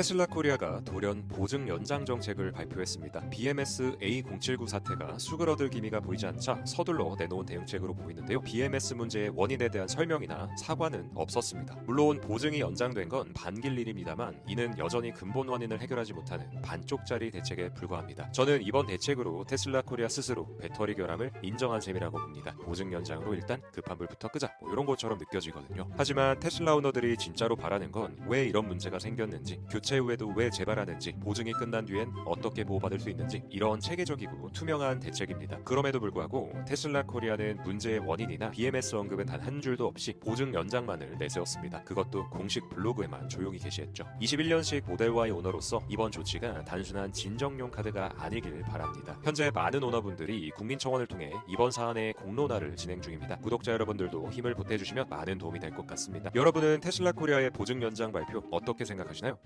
테슬라 코리아가 돌연 보증 연장 정책을 발표했습니다. BMS A079 사태가 수그러들 기미가 보이지 않자 서둘러 내놓은 대응책으로 보이는데요. BMS 문제의 원인에 대한 설명이나 사과는 없었습니다. 물론 보증이 연장된 건 반길 일입니다만 이는 여전히 근본 원인을 해결하지 못하는 반쪽짜리 대책에 불과합니다. 저는 이번 대책으로 테슬라 코리아 스스로 배터리 결함을 인정한 셈이라고 봅니다. 보증 연장으로 일단 급한 불부터 끄자 뭐 이런 것처럼 느껴지거든요. 하지만 테슬라 오너들이 진짜로 바라는 건 왜 이런 문제가 생겼는지 교체 후에도 왜 재발하는지 보증이 끝난 뒤엔 어떻게 보호받을 수 있는지 이런 체계적이고 투명한 대책입니다. 그럼에도 불구하고 테슬라 코리아는 문제의 원인이나 BMS 언급은 단 한 줄도 없이 보증 연장만을 내세웠습니다. 그것도 공식 블로그에만 조용히 게시했죠. 21년식 모델 Y 오너로서 이번 조치가 단순한 진정용 카드가 아니길 바랍니다. 현재 많은 오너분들이 국민청원을 통해 이번 사안의 공론화를 진행 중입니다. 구독자 여러분들도 힘을 보태주시면 많은 도움이 될 것 같습니다. 여러분은 테슬라 코리아의 보증 연장 발표 어떻게 생각하시나요?